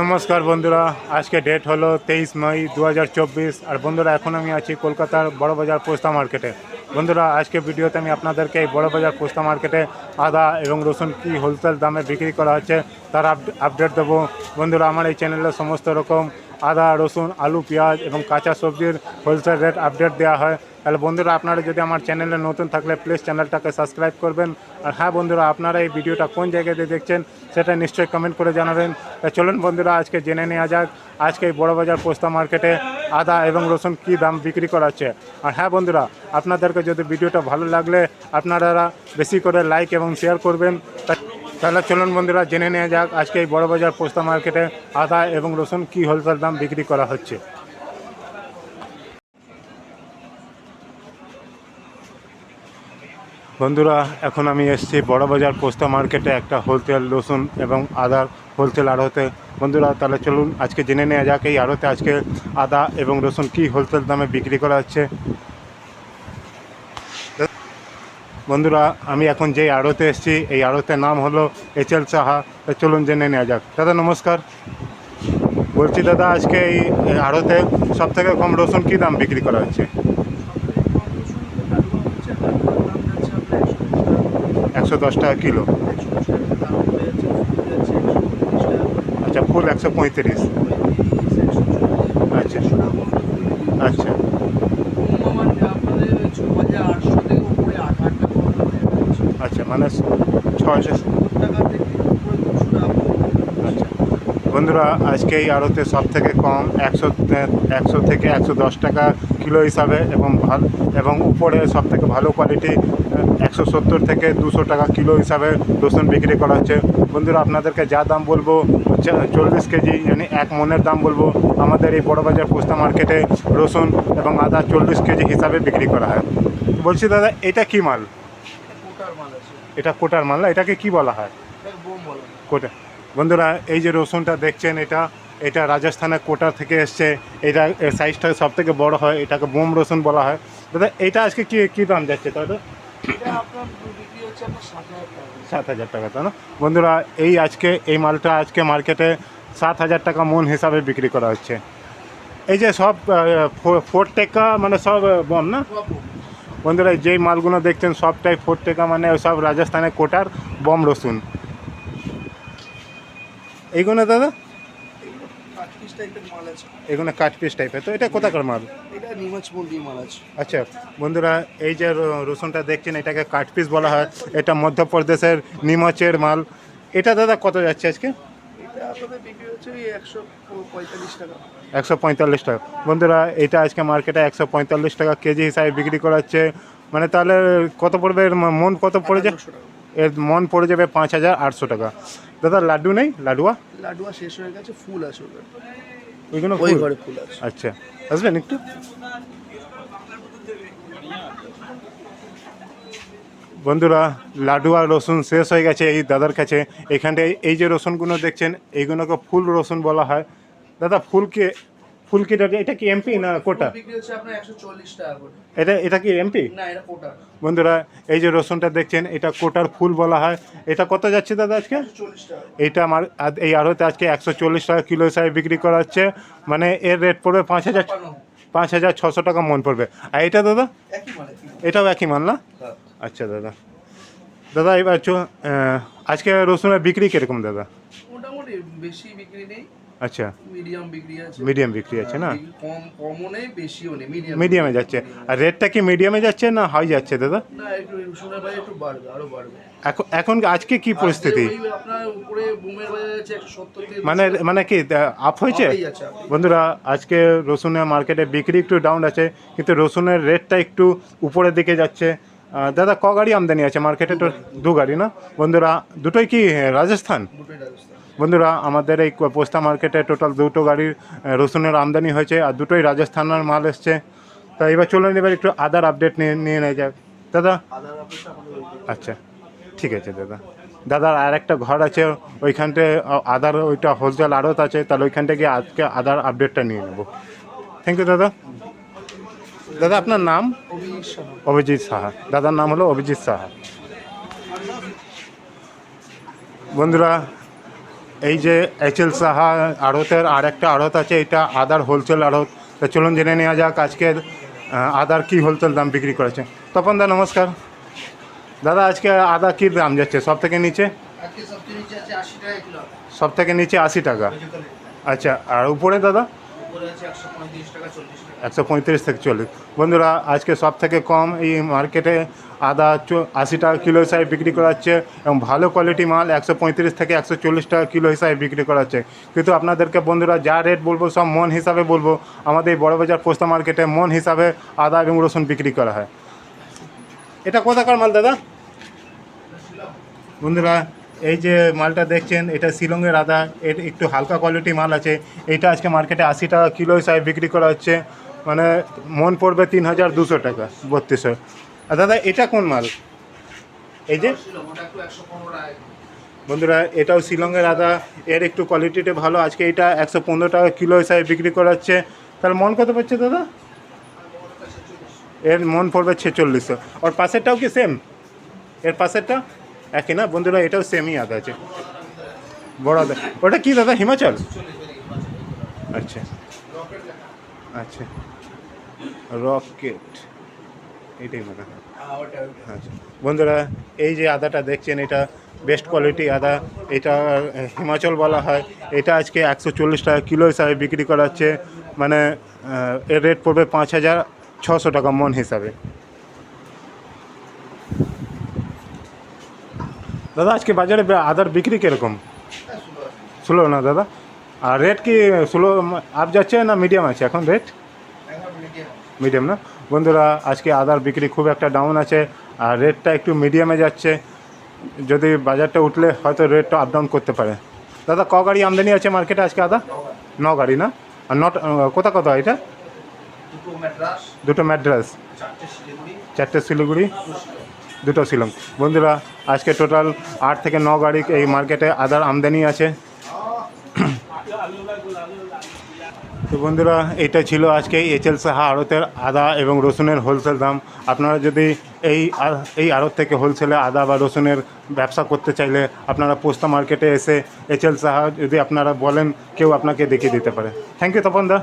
নমস্কার বন্ধুরা, আজকে ডেট হলো তেইশ মই দু আর বন্ধুরা, এখন আমি আছি কলকাতার বড়বাজার পোস্তা মার্কেটে। বন্ধুরা, আজকে ভিডিওতে আমি আপনাদেরকে এই বড়বাজার পোস্তা মার্কেটে আদা এবং রসুন কি হোলসেল দামে বিক্রি করা হচ্ছে, তার আপডেট দেবো। বন্ধুরা, আমার এই চ্যানেলে সমস্ত রকম আদা, রসুন, আলু, পেঁয়াজ এবং কাঁচা সবজির হোলসেল রেট আপডেট দেওয়া হয়। তাহলে বন্ধুরা, আপনারা যদি আমার চ্যানেলে নতুন থাকলে প্লিজ চ্যানেলটাকে সাবস্ক্রাইব করবেন। আর হ্যাঁ বন্ধুরা, আপনারা এই ভিডিওটা কোন জায়গাতে দেখছেন সেটা নিশ্চয়ই কমেন্ট করে জানাবেন। চলুন বন্ধুরা, আজকে জেনে নেওয়া যাক আজকে এই বড়বাজার পোস্তা মার্কেটে আদা এবং রসুন কী দাম বিক্রি করাচ্ছে। আর হ্যাঁ বন্ধুরা, আপনাদেরকে যদি ভিডিওটা ভালো লাগলে আপনারা বেশি করে লাইক এবং শেয়ার করবেন। তাহলে চলুন বন্ধুরা, জেনে নেওয়া যাক আজকে এই বড়বাজার পোস্তা মার্কেটে আদা এবং রসুন কী হোলসেল দাম বিক্রি করা হচ্ছে। বন্ধুরা, এখন আমি এসেছি বড়বাজার পোস্তা মার্কেটে একটা হোলসেল রসুন এবং আদার হোলসেল আড়তে। বন্ধুরা, তাহলে চলুন আজকে জেনে নেওয়া যাক এই আড়তে আজকে আদা এবং রসুন কী হোলসেল দামে বিক্রি করা হচ্ছে। বন্ধুরা, আমি এখন যেই আড়তে এসেছি, এই আড়তের নাম হলো এইচ এল সাহা। চলুন জেনে নেওয়া যাক। দাদা, নমস্কার। বলছি, দাদা, আজকে এই আড়তে সব থেকে কম রসুন কী দাম বিক্রি করা হচ্ছে? একশো দশ টাকা কিলো। আচ্ছা ফুল একশো পঁয়ত্রিশ। আচ্ছা। আচ্ছা। আচ্ছা। মানে ছয়শো বন্ধুরা, আজকে এই আড়তে সব থেকে কম একশো একশো থেকে একশো দশ টাকা কিলো হিসাবে এবং ভালো, এবং উপরে সব থেকে ভালো কোয়ালিটি একশো সত্তর থেকে দুশো টাকা কিলো হিসাবে রসুন বিক্রি করা হচ্ছে। বন্ধুরা, আপনাদেরকে যা দাম বলব চল্লিশ কেজি মানে এক মনের দাম বলব, আমাদের এই বড়বাজার পোস্তা মার্কেটে রসুন এবং আদা চল্লিশ কেজি হিসাবে বিক্রি করা হয়। বলছি দাদা, এটা কি মাল? এটা কোটার মাল এটাকে কি বলা হয়? কোটা। বন্ধুরা এই যে রসুনটা দেখছেন এটা এটা রাজস্থানের কোটা থেকে এসছে। এটা সাইজটা সব থেকে বড় হয় এটাকে বোম রসুন বলা হয়। দাদা এটা আজকে কি কী দাম যাচ্ছে দাদা সাত হাজার টাকা। তাই না? বন্ধুরা এই আজকে এই মালটা আজকে মার্কেটে সাত হাজার টাকা মন হিসাবে বিক্রি করা হচ্ছে। এই যে সব ফোর টেকা মানে সব বম না? বন্ধুরা যেই মালগুলো দেখছেন সবটাই ফোর টেকা মানে সব রাজস্থানের কোটার বম রসুন। এইগুলো দাদা? এগুলো কাঠ পিস টাইপের তো এটা কোথাকার মাল? আচ্ছা বন্ধুরা, এই যে রসুনটা দেখছেন, এটাকে কাঠ পিস বলা হয়। এটা মধ্যপ্রদেশের নিমচের মাল। এটা দাদা কত যাচ্ছে আজকে? একশো পঁয়তাল্লিশ টাকা। বন্ধুরা এটা আজকে মার্কেটে একশো পঁয়তাল্লিশ টাকা কেজি হিসাবে বিক্রি করা হচ্ছে মানে তাহলে কত পড়বে? এর মন কত পড়ে যায়? এর মন পড়ে যাবে পাঁচ হাজার আটশো টাকা। দাদা লাড্ডু নেই? লাডুয়া লাডুয়া শেষ হয়ে গেছে ফুল আছে ওইগুলো ওই ঘরে ফুল আছে। আচ্ছা। আসবেন একটু? বন্ধুরা লাডু আর রসুন শেষ হয়ে গেছে এই দাদার কাছে। এখানটায় এই যে রসুনগুলো দেখছেন এইগুলোকে ফুল রসুন বলা হয়। দাদা ফুলকে ফুলকি এটা কি এমপি না কোটা? এটা এটা কি এমপি বন্ধুরা এই যে রসুনটা দেখছেন এটা কোটার ফুল বলা হয়। এটা কত যাচ্ছে দাদা আজকে? এইটা আমার এই আড়তে আজকে একশো চল্লিশ টাকা কিলো হিসাবে বিক্রি করা হচ্ছে। মানে এর রেট পড়বে পাঁচ হাজার পাঁচ হাজার ছশো টাকা মন পড়বে। আর এটা দাদা। এটাও একই মাল না? হ্যাঁ। আচ্ছা দাদা। দাদা এবার চো আজকে রসুনের বিক্রি কীরকম দাদা? মোটামুটি বেশি বিক্রি নেই। আচ্ছা। মিডিয়াম বিক্রি আছে। মিডিয়াম বিক্রি আছে না? বিক্রি কম কমও নেই বেশিও নেই মিডিয়াম। মিডিয়ামে যাচ্ছে। আর রেটটা কি মিডিয়ামে যাচ্ছে না হাই যাচ্ছে দাদা? না একটু রসুনের বাজার একটু বাড়বে আরও বাড়বে। এখন এখন আজকে কি পরিস্থিতি? আপনার উপরে বুমের বাজার আছে একশো সত্তর থেকে মানে মানে কি আপ হয়েছে। বন্ধুরা আজকে রসুনের মার্কেটে বিক্রি একটু ডাউন আছে কিন্তু রসুনের রেটটা একটু উপরের দিকে যাচ্ছে। দাদা ক গাড়ি আমদানি আছে? মার্কেটে তো দু গাড়ি না? বন্ধুরা দুটোই কি রাজস্থান? বন্ধুরা আমাদের এই পোস্তা মার্কেটে টোটাল দুটো গাড়ির রসুনের আমদানি হয়েছে আর দুটোই রাজস্থানের মাল এসছে। তা এবার চলুন এবার একটু আদার আপডেট নিয়ে নিয়ে নেওয়া যাক। দাদা? আচ্ছা ঠিক আছে দাদা। দাদার আর একটা ঘর আছে ওইখানটে আ- আদার ওইটা হোলসেল আড়ত আছে তাহলে ওইখানটা গিয়ে আজকে আদার আপডেটটা নিয়ে নেব। থ্যাংক ইউ দাদা। দাদা আপনার নাম? অভিজিৎ সাহা। দাদার নাম হলো অভিজিৎ সাহা। বন্ধুরা এই যে এইচ এল সাহা আড়তের আর একটা আড়ত আছে এটা আদার হোলসেল আড়ত। তো চলুন জেনে নেওয়া যাক আজকে আদার কি হোলসেল দাম বিক্রি করেছে। তপন দা নমস্কার। দাদা আজকে আদা কী দাম যাচ্ছে? সব থেকে নিচে? আজকে নিচে আশি টাকা সব থেকে নিচে আশি টাকা। আচ্ছা আর উপরে দাদা? একশো পঁয়ত্রিশ থেকে চল্লিশ। বন্ধুরা, আজকে সব থেকে কম এই মার্কেটে আদা আশি টাকা কিলো হিসাবে বিক্রি করা হচ্ছে এবং ভালো কোয়ালিটি মাল একশো পঁয়ত্রিশ থেকে একশো চল্লিশ টাকা কিলো হিসাবে বিক্রি করা হচ্ছে। কিন্তু আপনাদেরকে বন্ধুরা, যা রেট বলব, সব মন হিসাবে বলব, আমাদের এই বড়বাজার পোস্তা মার্কেটে মন হিসাবে আদা এবং রসুন বিক্রি করা হয়। এটা কোথাকার মাল দাদা? বন্ধুরা এই যে মালটা দেখছেন, এটা শিলংয়ের আদা এর একটু হালকা কোয়ালিটি মাল আছে। এটা আজকে মার্কেটে আশি টাকা কিলো হিসাবে বিক্রি করা হচ্ছে। মানে মন পড়বে তিন হাজার দুশো টাকা বত্রিশশো আর দাদা, এটা কোন মাল? এই যে বন্ধুরা, এটাও শিলংয়ের আদা এর একটু কোয়ালিটিটা ভালো। আজকে এটা একশো পনেরো টাকা কিলো হিসাবে বিক্রি করা হচ্ছে। তাহলে মন কত পাচ্ছে দাদা? এর মন পড়বে ছেচল্লিশশো। ওর পাশেরটাও কি সেম এর পাশেরটা? একই না? বন্ধুরা, এটাও সেমই আদা আছে। বড় আদা। ওটা কি দাদা? হিমাচল? আচ্ছা। আচ্ছা। রকেট। এটাই মনে আচ্ছা। বন্ধুরা, এই যে আদাটা দেখছেন, এটা বেস্ট কোয়ালিটি আদা। এটা হিমাচল বলা হয়। এটা আজকে একশো চল্লিশ টাকা কিলো হিসাবে বিক্রি করা হচ্ছে মানে এর রেট পড়বে পাঁচ হাজার ছশো টাকা মন হিসাবে। দাদা আজকে বাজারে আদার বিক্রি কীরকম? ষোলো স্লো না দাদা? আর রেট কি স্লো আপ যাচ্ছে না মিডিয়াম আছে এখন রেট মিডিয়াম না? বন্ধুরা আজকে আদার বিক্রি খুব একটা ডাউন আছে আর রেটটা একটু মিডিয়ামে যাচ্ছে। যদি বাজারটা উঠলে হয়তো রেটটা আপ ডাউন করতে পারে। দাদা ক গাড়ি আমদানি আছে মার্কেটে আজকে আদা? ন গাড়ি না? আর নট কোথা কত এটা? দুটো ম্যাড্রাস চারটে শিলিগুড়ি। দুটো শিলং। বন্ধুরা, আজকে টোটাল আট থেকে ন গাড়ি এই মার্কেটে আদার আমদানি আছে। তো বন্ধুরা, এটা ছিল আজকে এইচএল সাহা আড়তের আদা এবং রসুনের হোলসেল দাম। আপনারা যদি এই এই আড়ত থেকে হোলসেলে আদা বা রসুনের ব্যবসা করতে চাইলে আপনারা পোস্তা মার্কেটে এসে এইচএল সাহা যদি আপনারা বলেন, কেউ আপনাকে দেখিয়ে দিতে পারে। Thank you Tapan the